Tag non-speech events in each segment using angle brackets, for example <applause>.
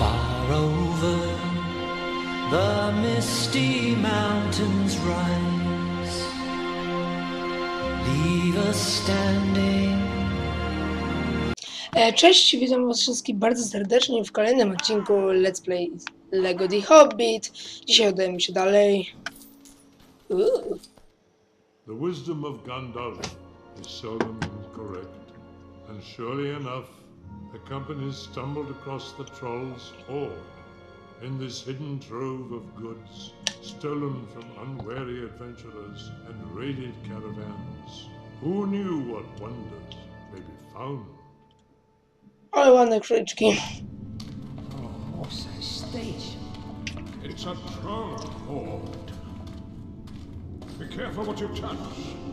Far over the misty mountains rise. Leave us standing. E, Cześć, witam was wszystkich bardzo serdecznie w kolejnym odcinku Let's Play LEGO The Hobbit. Dzisiaj udajemy się dalej. Uuu. The wisdom of Gandalf is seldom incorrect, and surely enough, the company stumbled across the troll's hoard in this hidden trove of goods, stolen from unwary adventurers and raided caravans. Who knew what wonders may be found? Ale ładne króliczki. What's that station? It's a troll hoard. Be careful what you touch.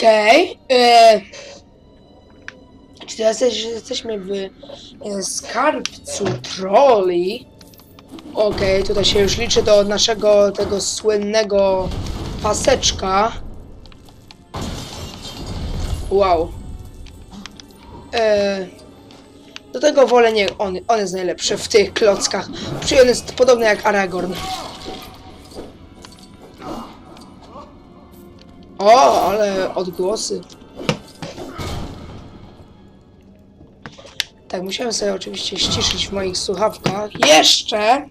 Okej. e, Czy teraz jesteś- jesteśmy w e, skarbcu troli? Okej, tutaj się już liczy do naszego tego słynnego paseczka. Wow. E, do tego wolę nie. On, on jest najlepszy w tych klockach. Czyli on jest podobny jak Aragorn. O, ale odgłosy. Tak, musiałem sobie oczywiście ściszyć w moich słuchawkach. Jeszcze!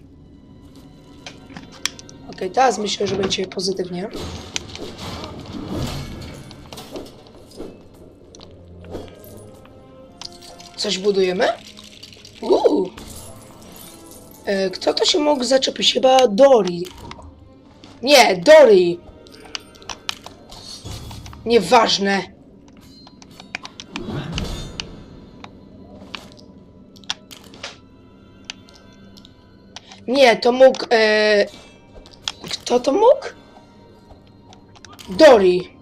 Okej, teraz myślę, że będzie pozytywnie. Coś budujemy? Uuu! E, kto to się mógł zaczepić? Chyba Dori. Nie, Dori! Nieważne. Nie, to mógł. E... Kto to mógł? Dori.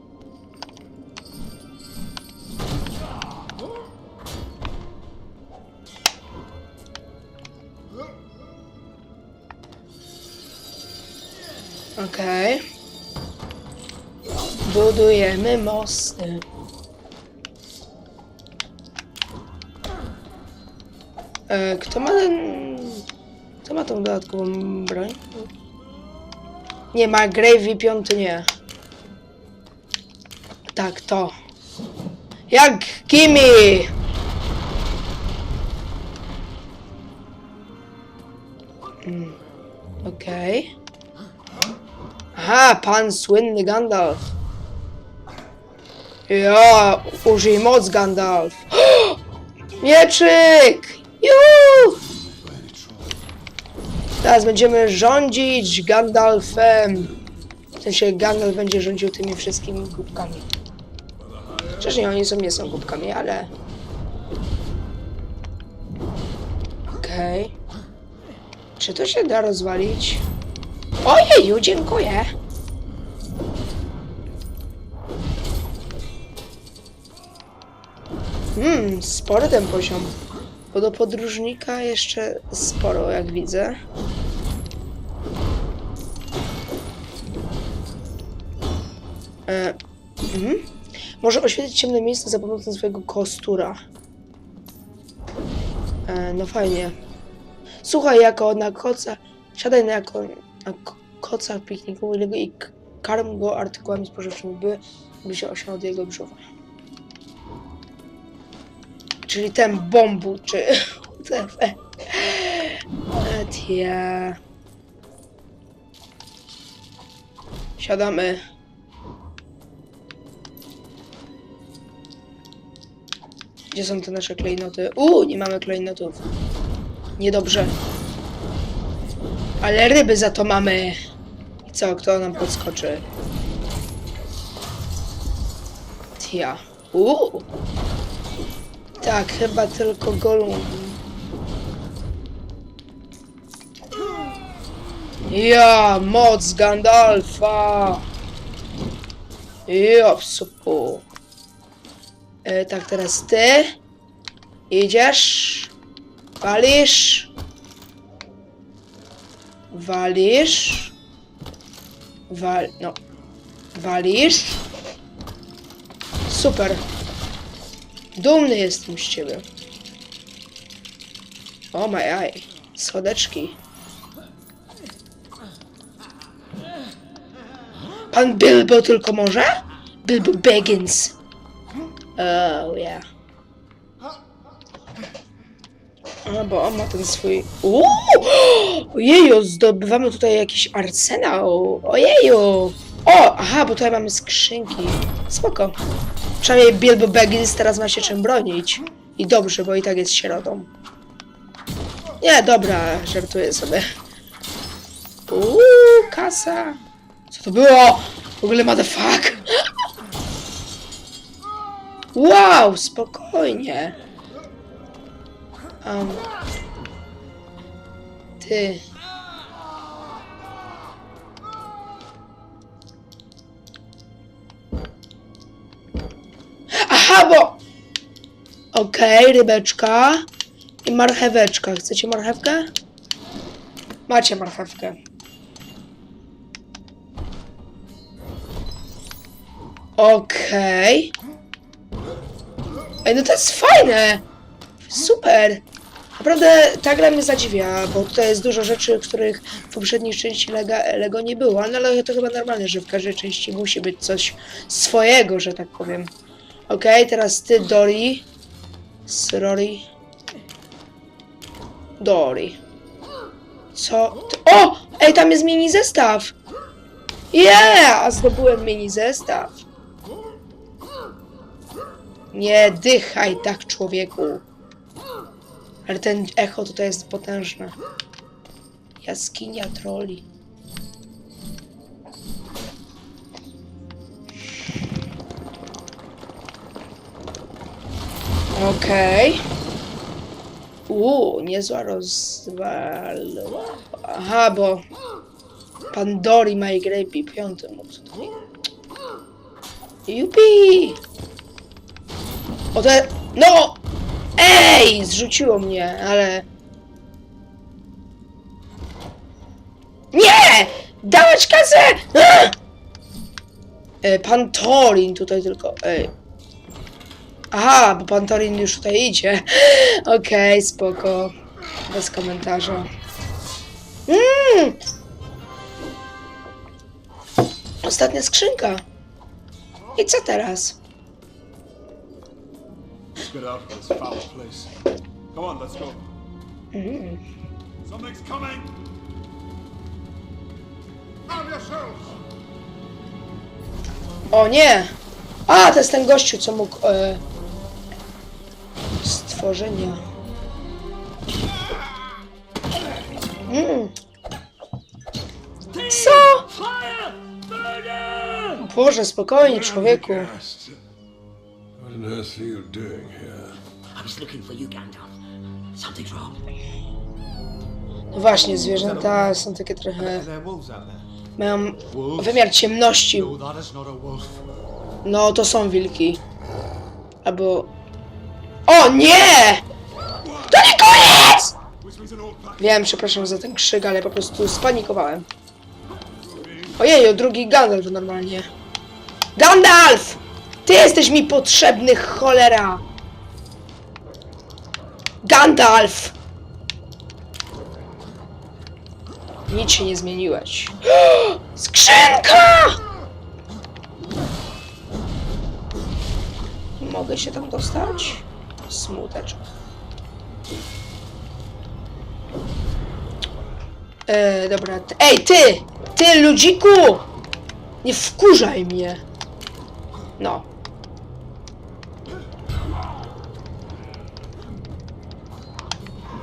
Budujemy mosty. E, kto ma ten... Kto ma tą dodatkową broń? Nie ma, Gravy piąty nie. Tak, to. Jak Kimi! Mm, Okej. Aha, pan słynny Gandalf. Ja, użyj moc Gandalf. <gasps> Mieczyk! Juuu! Teraz będziemy rządzić Gandalfem. W sensie Gandalf będzie rządził tymi wszystkimi głupkami. Chociaż nie, oni są, nie są głupkami, ale... Okej. Czy to się da rozwalić? Ojeju, dziękuję. Hmm, spory ten poziom. Bo do podróżnika jeszcze sporo, jak widzę. E, mhm. Może oświetlić ciemne miejsce za pomocą swojego kostura. E, no fajnie. Słuchaj, jako na koca, siadaj na jako na ko- koca piknikowego i karm go artykułami spożywczymi, by, by się osiął od jego brzucha. Czyli ten bombu, czy... <laughs> whatever. Siadamy. Gdzie są te nasze klejnoty? Uuu, nie mamy klejnotów. Niedobrze. Ale ryby za to mamy. I co, kto nam podskoczy? Tia. Uuu. Tak, chyba tylko Gollum. Ja, moc Gandalfa! Jop, supu. E, tak, teraz ty. Idziesz. Walisz. Walisz. Wal... no. Walisz. Super. Dumny jestem z ciebie. O my aj. Schodeczki. Pan Bilbo tylko może? Bilbo Baggins. Oh yeah. A, bo on ma ten swój... Uuu! <gasps> Ojeju, zdobywamy tutaj jakiś arsenał. Ojeju! O, aha, bo tutaj mamy skrzynki. Spoko. Przynajmniej Bilbo Baggins teraz ma się czym bronić. I dobrze, bo i tak jest sierotą. Nie, dobra, żartuję sobie. Uuu, kasa. Co to było? W ogóle ma the fuck? Wow, spokojnie. Um, ty. Bo... Okej, rybeczka. I marcheweczka. Chcecie marchewkę? Macie marchewkę. Okej. Ej, no to jest fajne! Super! Naprawdę ta gra mnie zadziwia, bo tutaj jest dużo rzeczy, których w poprzedniej części Lega, Lego nie było, no ale to chyba normalne, że w każdej części musi być coś swojego, że tak powiem. Okej, teraz ty, Dory. Z Rory. Dory. Co? O! Ej, tam jest mini zestaw! Yeah! Zdobyłem mini zestaw. Nie dychaj tak, człowieku. Ale ten echo tutaj jest potężne. Jaskinia troli. Okej. Uuu, niezła rozwalła. Aha, bo Pandori ma i Grape piąty mógł tutaj. Jupi! O te... No! Ej! Zrzuciło mnie, ale... Nie! Dawać kasę! Ah! <gasps> E, pan Torin tutaj tylko... Ej. Aha, bo pan Torin już tutaj idzie. <gasps> Okej, spoko. Bez komentarza. Mm! Ostatnia skrzynka. I co teraz? Let's get out of this foul place. Come on, let's go. Something's coming! Arm yourselves! O nie! A, to jest ten gościu, co mógł... E, stworzenia. Mm. Co? Boże, spokojnie, człowieku. No właśnie, zwierzęta są takie trochę... Mają wymiar ciemności. No. No, to są wilki. Albo... O nie! To nie koniec! Wiem, przepraszam za ten krzyk, ale po prostu spanikowałem. Ojeju, drugi Gandalf normalnie. Gandalf! Ty jesteś mi potrzebny, cholera! Gandalf! Nic się nie zmieniłeś. <gasps> Skrzynka! Mogę się tam dostać? Smuteczek. E, dobra. Ej, ty! Ty, ludziku! Nie wkurzaj mnie! No.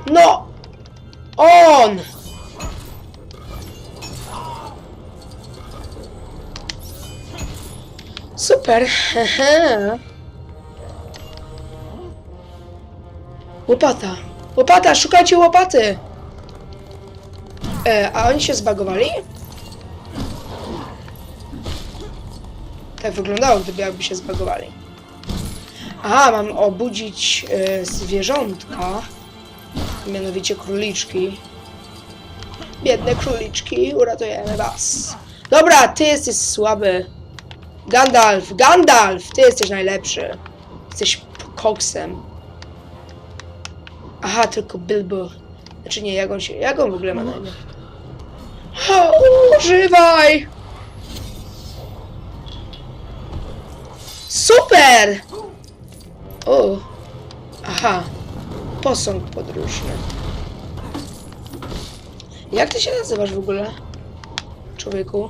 No! On! Super. <laughs> Łopata. Łopata, szukajcie łopaty! E, a oni się zbagowali? Tak wyglądało, gdyby jakby się zbagowali. Aha, mam obudzić e, zwierzątka. Mianowicie króliczki. Biedne króliczki, uratujemy was. Dobra, ty jesteś słaby. Gandalf, Gandalf, ty jesteś najlepszy. Jesteś koksem. Aha, tylko Bilbo. Znaczy nie, jak on się, jak on w ogóle ma na imię? O, używaj! Super! O, aha, posąg podróżny. Jak ty się nazywasz w ogóle? Człowieku?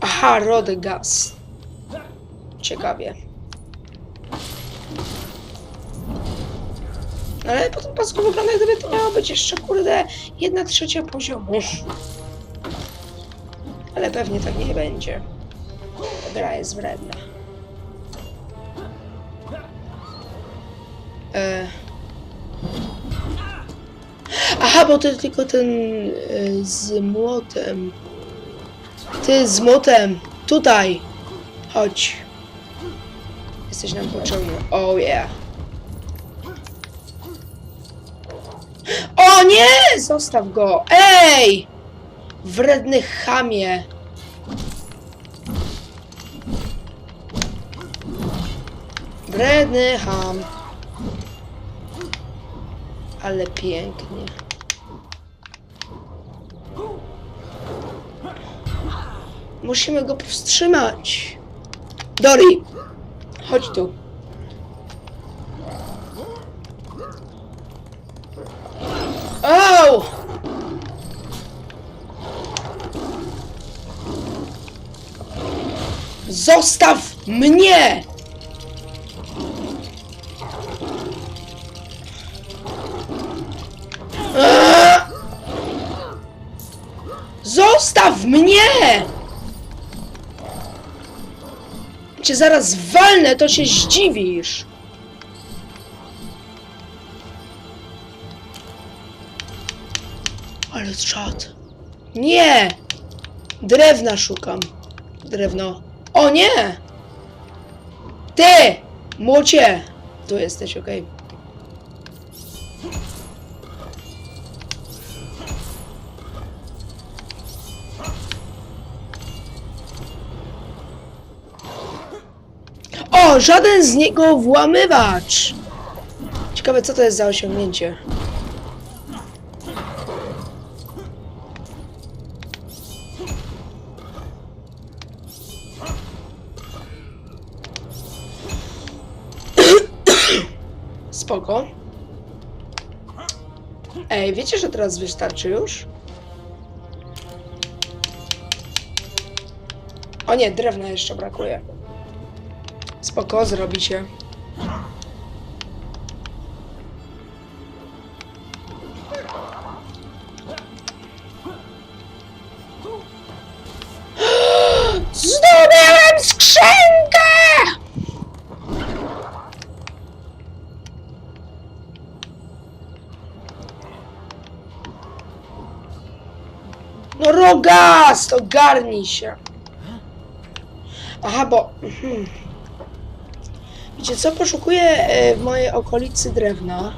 Aha, Rodegast. Ciekawie. Ale po tym pasku wygląda, gdyby to miało być jeszcze, kurde, jedna trzecia poziomu. Ale pewnie tak nie będzie. Gra jest wredna. E... Aha, bo to tylko ten e, z młotem. Ty z młotem. Tutaj. Chodź. Jesteś nam potrzebny. Oh yeah. O nie! Zostaw go! Ej! Wredny chamie! Wredny ham. Ale pięknie. Musimy go powstrzymać. Dori! Chodź tu. Zostaw mnie! Zostaw mnie! Cię zaraz walnę, to się zdziwisz. Ale czad. Nie! Drewna szukam. Drewno. O nie! Ty! Młocie! Tu jesteś, okej. O! Żaden z niego włamywacz! Ciekawe, co to jest za osiągnięcie. Spoko. Ej, wiecie, że teraz wystarczy już? O nie, drewna jeszcze brakuje. Spoko, zrobicie. Ogarnij się. Aha, bo... Mhm. Wiecie co? Poszukuję e, w mojej okolicy drewna.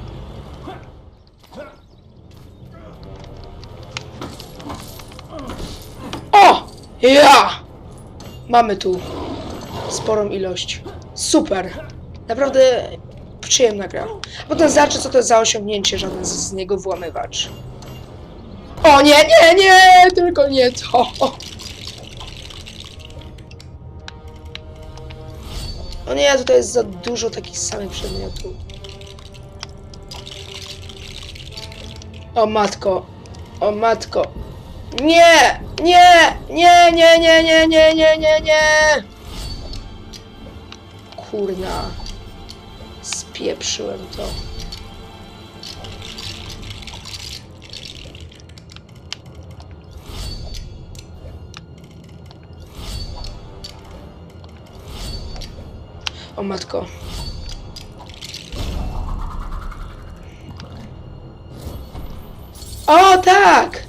O! Ja! Mamy tu sporą ilość. Super. Naprawdę przyjemna gra. Potem zobaczę, co to za osiągnięcie, żaden z niego włamywacz. O nie, nie, nie! Tylko nie to! O nie, tutaj jest za dużo takich samych przedmiotów. O matko. O matko. Nie! Nie! Nie, nie, nie, nie, nie, nie, nie, nie! Kurna. Spieprzyłem to. O matko. O tak!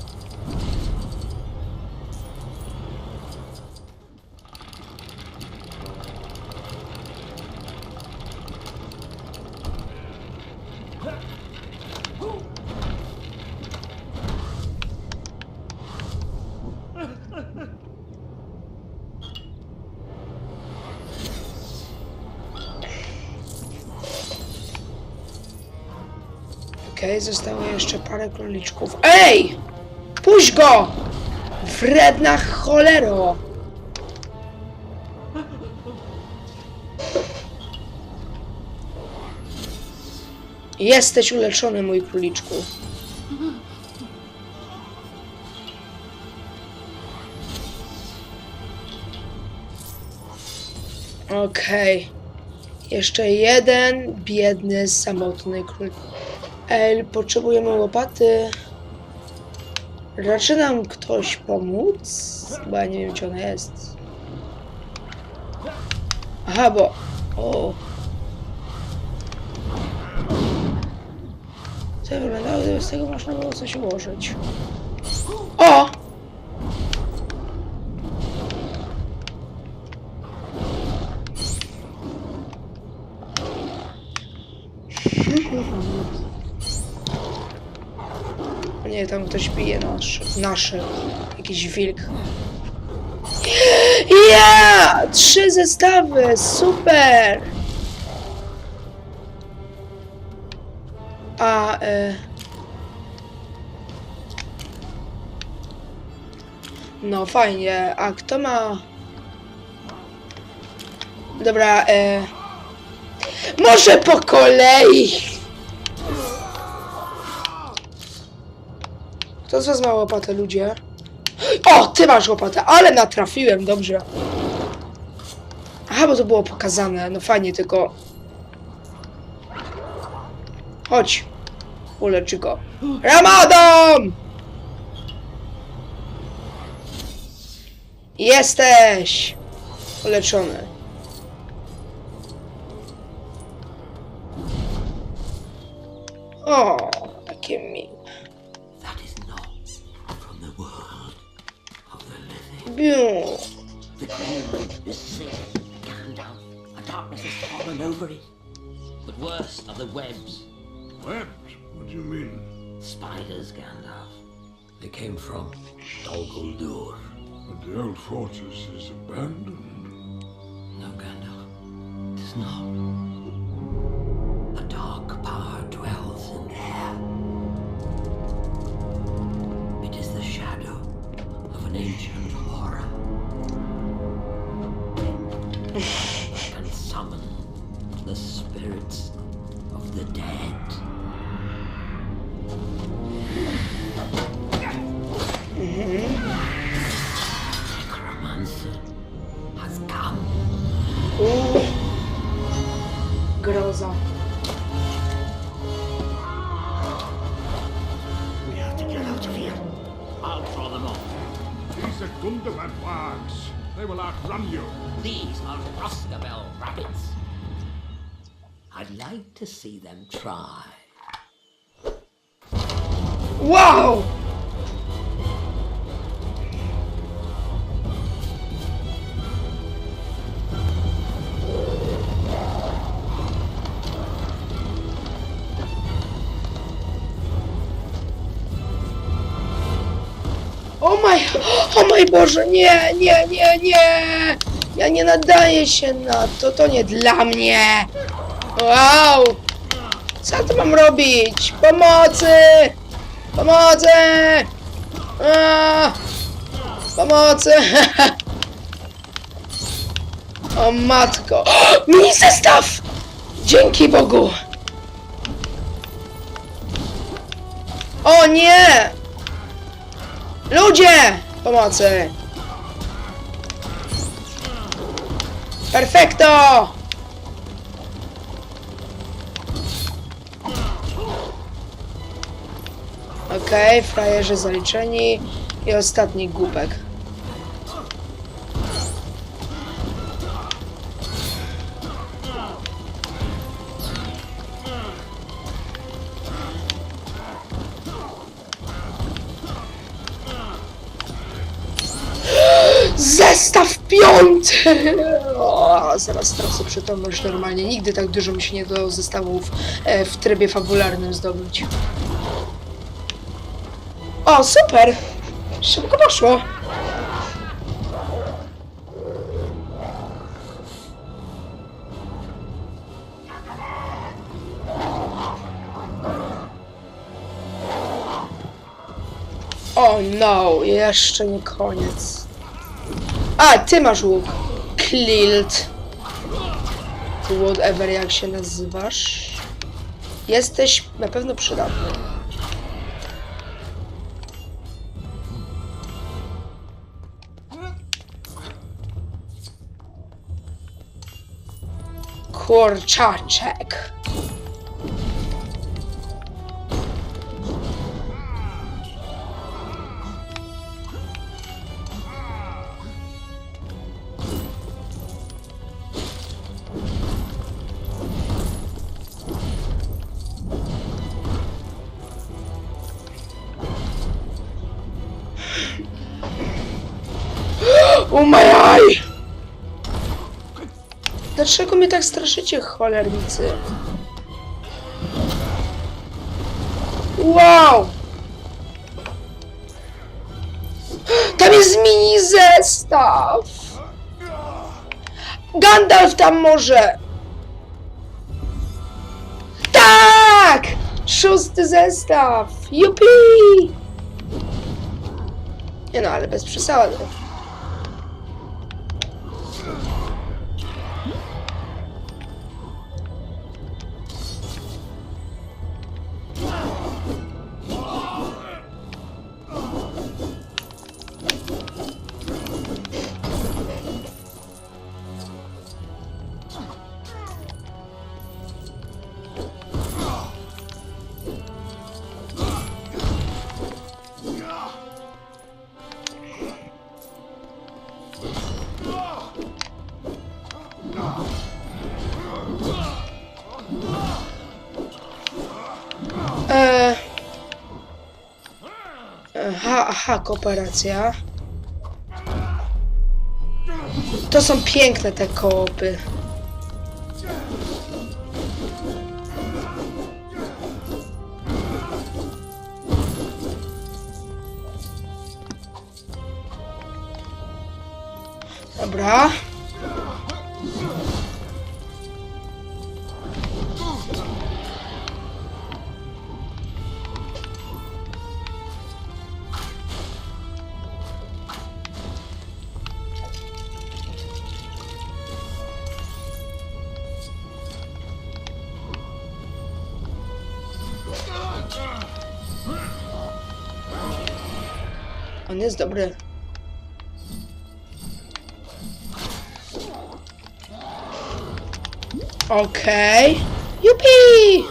Okej, zostało jeszcze parę króliczków. Ej! Puść go! Wredna cholero! Jesteś uleczony, mój króliczku. Okej. Jeszcze jeden biedny, samotny król. El, potrzebujemy łopaty. Raczy nam ktoś pomóc? Bo ja nie wiem, gdzie ona jest. Aha, bo... O. To wyglądało, gdyby z tego można było coś ułożyć. O! Nie, tam ktoś bije nasz, naszy. Jakiś wilk. Ja! Trzy zestawy! Super! A, e... No fajnie, a kto ma... Dobra, e... Może po kolei! Kto z was łopatę, ludzie? O, ty masz łopatę, ale natrafiłem, dobrze. Aha, bo to było pokazane, no fajnie, tylko... Chodź. Uleczy go. Ramadan! Jesteś! Uleczony. O, The ground is sick, Gandalf. A darkness has fallen over it. But worse are the webs. Webs? What do you mean? Spiders, Gandalf. They came from Dol Guldur. But the old fortress is abandoned. No, Gandalf. It is not. These are Gundabad wargs. They will outrun you. These are Roscabel rabbits. I'd like to see them try. Wow! O mój Boże, nie, nie, nie, nie! Ja nie nadaję się na to, to nie dla mnie! Wow! Co tu mam robić? Pomocy! Pomocy! A! Pomocy! <laughs> O matko! <gasps> Mini zestaw! Dzięki Bogu! O nie! Ludzie! Pomocy! Perfekto! Okej, frajerzy zaliczeni i ostatni głupek. <laughs> O, zaraz stracę przytomność normalnie. Nigdy tak dużo mi się nie do zestawów e, w trybie fabularnym zdobyć. O, super! Szybko poszło. O no, jeszcze nie koniec. A, ty masz łuk. Klilt. Whatever jak się nazywasz. Jesteś na pewno przydatny. Kurczaczek. Umajaj! Dlaczego mnie tak straszycie, cholernicy? Wow! Tam jest mini zestaw! Gandalf tam może! Tak! Szósty zestaw! Jupi! Nie no, ale bez przesady. Aha, kooperacja. To są piękne te koopy. Dobra. Jest dobry. Okej. Jupi!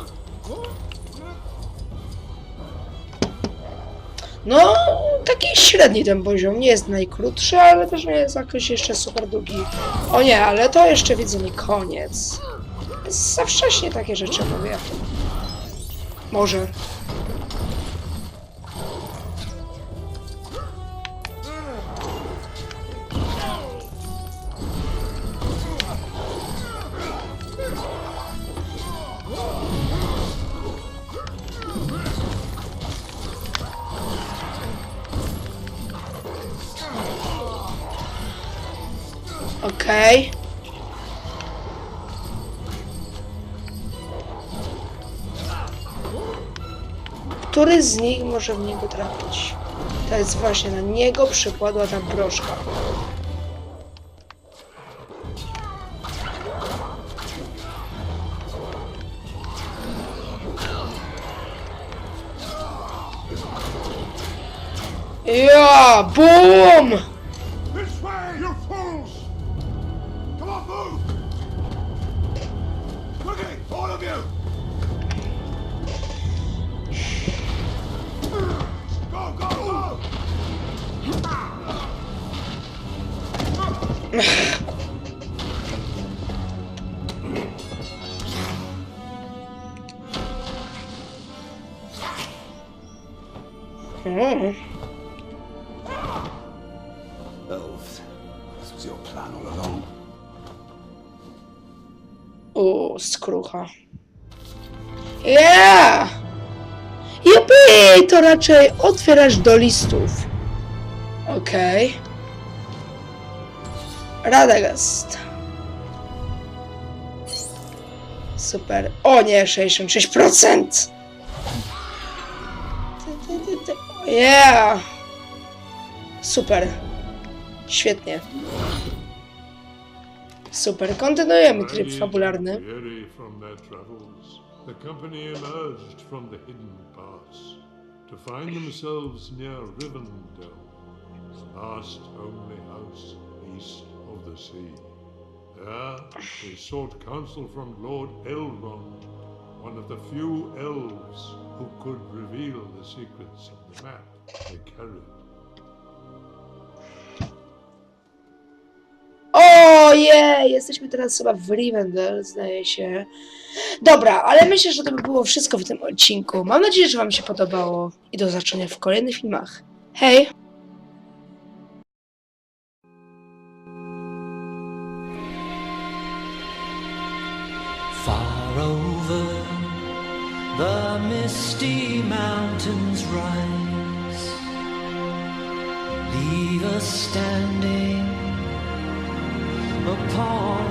No, taki średni ten poziom. Nie jest najkrótszy, ale też nie jest jakoś jeszcze super długi. O nie, ale to jeszcze widzę nie koniec. Za wcześnie takie rzeczy mówię. Może. Który z nich może w niego trafić? To jest właśnie na niego przykładła ta broszka. Ja, boom! Mm. Elves, Was your plan all along? O, skrucha. Yeah! Jupi! To raczej otwierasz do listów. Okej. Radagast. Super. O nie, 66%! Ty, ty, ty, ty. Yeah! Super. Świetnie. Super. Kontynuujemy tryb fabularny. the company emerged from the hidden pass to find themselves near Rivendell, the last only house east of the sea. There they sought counsel from Lord Elrond, one of the few elves who could reveal the secrets of the map they carried. Ojej, jesteśmy teraz chyba w Rivendell, zdaje się. Dobra, ale myślę, że to by było wszystko w tym odcinku. Mam nadzieję, że Wam się podobało i do zobaczenia w kolejnych filmach. Hej! Leave us standing upon the heights.